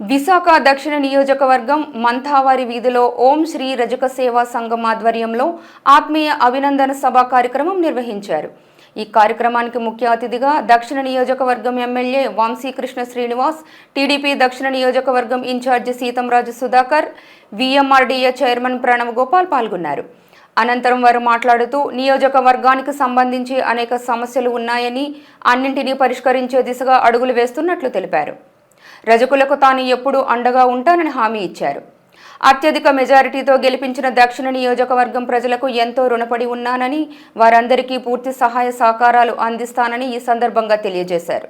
విశాఖ దక్షిణ నియోజకవర్గం మంథావారి వీధిలో ఓం శ్రీ రజక సేవా సంఘం ఆధ్వర్యంలో ఆత్మీయ అభినందన సభ కార్యక్రమం నిర్వహించారు. ఈ కార్యక్రమానికి ముఖ్య అతిథిగా దక్షిణ నియోజకవర్గం ఎమ్మెల్యే వంశీకృష్ణ శ్రీనివాస్ టీడీపీ దక్షిణ నియోజకవర్గం incharge Seethamraju Sudhakar VMRDA chairman Pranav Gopal పాల్గొన్నారు. అనంతరం వారు మాట్లాడుతూ నియోజకవర్గానికి సంబంధించి అనేక సమస్యలు ఉన్నాయని అన్నింటినీ పరిష్కరించే దిశగా అడుగులు వేస్తున్నట్లు తెలిపారు. రజకులకు తాను ఎప్పుడూ అండగా ఉంటానని హామీ ఇచ్చారు. అత్యధిక మెజారిటీతో గెలిపించిన దక్షిణ నియోజకవర్గం ప్రజలకు ఎంతో రుణపడి ఉన్నానని వారందరికీ పూర్తి సహాయ సహకారాలు అందిస్తానని ఈ సందర్భంగా తెలియజేశారు.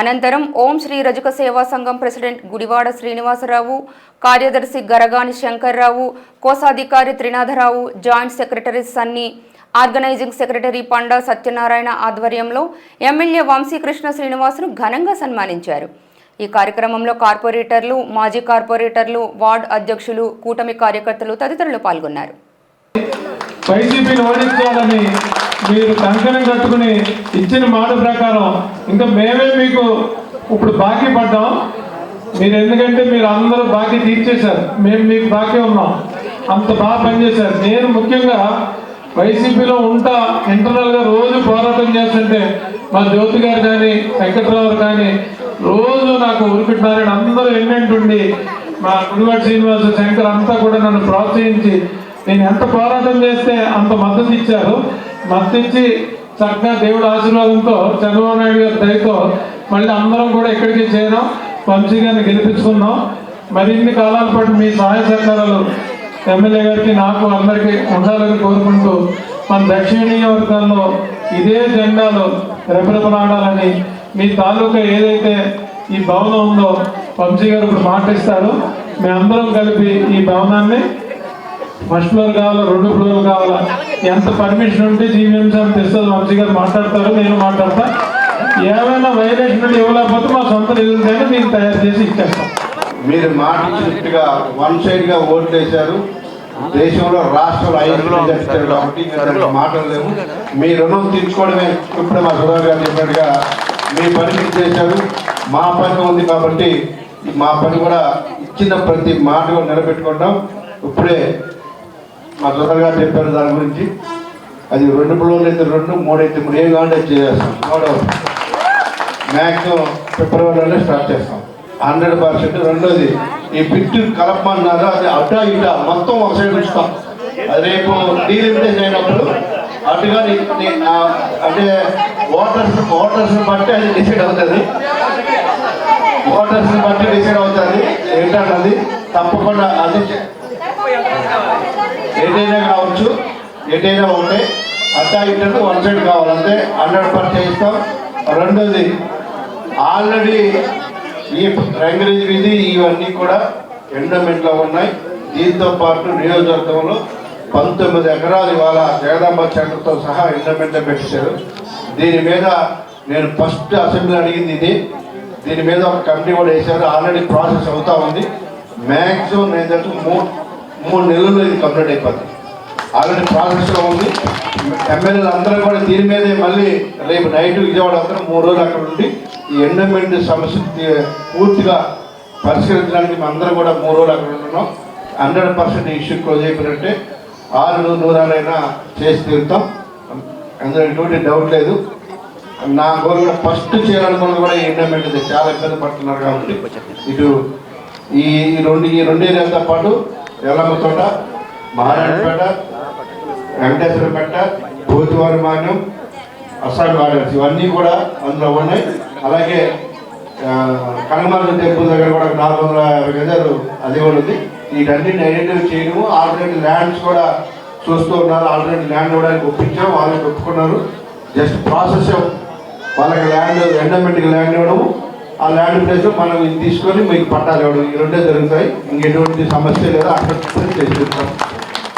అనంతరం ఓం శ్రీ రజక సేవా సంఘం ప్రెసిడెంట్ గుడివాడ శ్రీనివాసరావు కార్యదర్శి గరగాని శంకర్రావు కోశాధికారి Trinatha Rao joint secretary Sunny organising secretary Panda Satyanarayana ఆధ్వర్యంలో ఎమ్మెల్యే వంశీకృష్ణ శ్రీనివాసును ఘనంగా సన్మానించారు. ఈ కార్యక్రమంలో కార్పొరేటర్లు మాజీ కార్పొరేటర్లు వార్డు అధ్యక్షులు కూటమి కార్యకర్తలు తదితరులు పాల్గొన్నారు. మీరు కంకణం కట్టుకుని ఇచ్చిన మాట ప్రకారం ఇంకా మేమే మీకు ఇప్పుడు బాకీ పడ్డాం. మీరు ఎందుకంటే మీరు అందరూ బాకీ తీర్చేశారు. మేము మీకు బాకీ ఉన్నాం. అంత బాగా పనిచేశారు. నేను ముఖ్యంగా వైసీపీలో ఉంటా ఇంటర్నల్గా రోజు పోరాటం చేస్తుంటే మా జ్యోతి గారు కానీ వెంకట్రావు కానీ రోజు నాకు ఉరిపెట్టినారని అందరూ ఎన్నెంటుండి మా గుడివాడ శ్రీనివాస శంకర్ అంతా కూడా నన్ను ప్రోత్సహించి నేను ఎంత పోరాటం చేస్తే అంత మద్దతు ఇచ్చారు. మద్దతు ఇచ్చి చక్కగా దేవుడి ఆశీర్వాదంతో చంద్రబాబు నాయుడు గారి దయతో మళ్ళీ అందరం కూడా ఇక్కడికి చేరాం. వంశీ గారిని గెలిపించుకున్నాం. మరిన్ని కాలాల పాటు మీ సహాయ సహకారాలు ఎమ్మెల్యే గారికి నాకు అందరికీ ఉండాలని కోరుకుంటూ మన దక్షిణీయ వర్గాల్లో ఇదే జెండాలో రెపరెపలాడాలని మీ తాలూకా ఏదైతే ఈ భవనం ఉందో వంశీ గారు ఇప్పుడు మాటిస్తారు మేమందరం కలిపి ఈ భవనాన్ని ఫస్ట్ ఫ్లోర్ కావాలా రెండు ఫ్లోర్ కావాలా? ఎంత పర్మిషన్ ఉంటే జీవీఎంసీ అని తెస్తుంది వంశీ గారు మాట్లాడతారు నేను మాట్లాడతా. ఏమైనా వైలేషన్ ఉంటే ఇవ్వలేకపోతే మా సొంత నిధులతోనే మేము తయారు చేసి ఇచ్చేస్తాం. మీరు మాట ఇచ్చినట్టుగా వన్ సైడ్గా ఓట్లు వేశారు. దేశంలో రాష్ట్రంలో ఐదు కాబట్టి మాటలు లేవు మీ రుణం తీర్చుకోవడమే. ఇప్పుడు మా సుధాకర్ గారు చెప్పినట్టుగా మీ పని మీరు చేశారు మా పని ఉంది కాబట్టి మా పని కూడా ఇచ్చిన ప్రతి మాట కూడా నిలబెట్టుకుంటాం. ఇప్పుడే మా సుధాకర్ గారు చెప్పారు దాని గురించి. అది రెండు బ్లోన్లు అయితే రెండు మూడైతే మూడు. ఏం కావాలంటే అది చేసేస్తాం మూడవది మ్యాక్సిమం ఫిబ్రవరిలోనే స్టార్ట్ చేస్తాం. Hundred percent. రెండోది ఈ బిట్టు కలపమన్నారు అది అడ్డా ఇటా మొత్తం ఒక సైడ్ ఉంచుతాం. అది రేపు డీలిమిటేషన్ అయినప్పుడు అటుగా అంటే ఓటర్స్ ఓటర్స్ బట్టి అది డిసైడ్ అవుతుంది. ఓటర్స్ బట్టి డిసైడ్ అవుతుంది. ఏంటన్నది తప్పకుండా అది ఏదైనా కావచ్చు. ఏదైనా ఉంటే అట్టా ఇట్టకు వన్ సైడ్ కావాలంటే హండ్రెడ్ పర్సెంట్ ఇస్తాం రెండోది ఆల్రెడీ ఈ రంగరేజ్ విధి ఇవన్నీ కూడా ఎండోమెంట్లో ఉన్నాయి. దీంతో పాటు నియోజకవర్గంలో పంతొమ్మిది ఎకరాలు ఇవాళ జగదాంబ చెట్లతో సహా ఎండోమెంట్లో పెట్టేశారు. దీని మీద నేను ఫస్ట్ అసెంబ్లీ అడిగింది ఇది. దీని మీద ఒక కమిటీ కూడా వేశారు. ఆల్రెడీ ప్రాసెస్ అవుతా ఉంది. మ్యాక్సిమం నేను తెలుసు మూడు మూడు నెలల్లో ఇది కంప్లీట్ అయిపోతుంది ఆల్రెడీ ప్రాసెస్లో ఉంది. ఎమ్మెల్యేలు అందరూ కూడా దీని మీదే మళ్ళీ రేపు నైట్ విజయవాడ అందరూ మూడు రోజులు అక్కడ ఉండి ఈ ఎండోమెంట్ సమస్య పూర్తిగా పరిష్కరించడానికి మేము అందరం కూడా మూడు రోజులు అక్కడ ఉంటున్నాం. హండ్రెడ్ పర్సెంట్ ఇష్యూ క్లోజ్ అయిపోయినట్టే ఆరు నూరు నూరాలైనా చేసి తీరుతాం. అందులో ఎటువంటి డౌట్ లేదు. నా గోల్ కూడా ఫస్ట్ చేయాలనుకున్నది కూడా ఈ ఎండోమెంట్ చాలా ఇబ్బంది పడుతున్నారు కాబట్టి ఇటు ఈ రెండు ఈ రెండు ఏరియాలతో పాటు ఎల్లమ్మ తోట మహారాణపేట వెంకటేశ్వరపేట భూతివారి మాన్యం అస్సాం గార్డెన్స్ ఇవన్నీ కూడా అందులో ఉన్నాయి. అలాగే ఆ, టెంపుల్ దగ్గర కూడా నాలుగు వందల యాభై గజాలు అది కూడా ఉంది. వీటన్నిటిని ఐడెంటిఫై చేయడము. ఆల్రెడీ ల్యాండ్స్ కూడా చూస్తూ ఉన్నారు. ఆల్రెడీ ల్యాండ్ ఇవ్వడానికి ఒప్పించాం. వాళ్ళకి ఒప్పుకున్నారు. జస్ట్ ప్రాసెస్ వాళ్ళకి ల్యాండ్ ఎండోమెంట్కి ల్యాండ్ ఇవ్వడము. ఆ ల్యాండ్ ప్లేస్ మనం ఇది తీసుకొని మీకు పట్టాలు ఇవ్వడం. ఈ రెండే జరుగుతాయి. ఇంకెటువంటి సమస్య లేదా. అక్కడ చేసి చెప్తాం.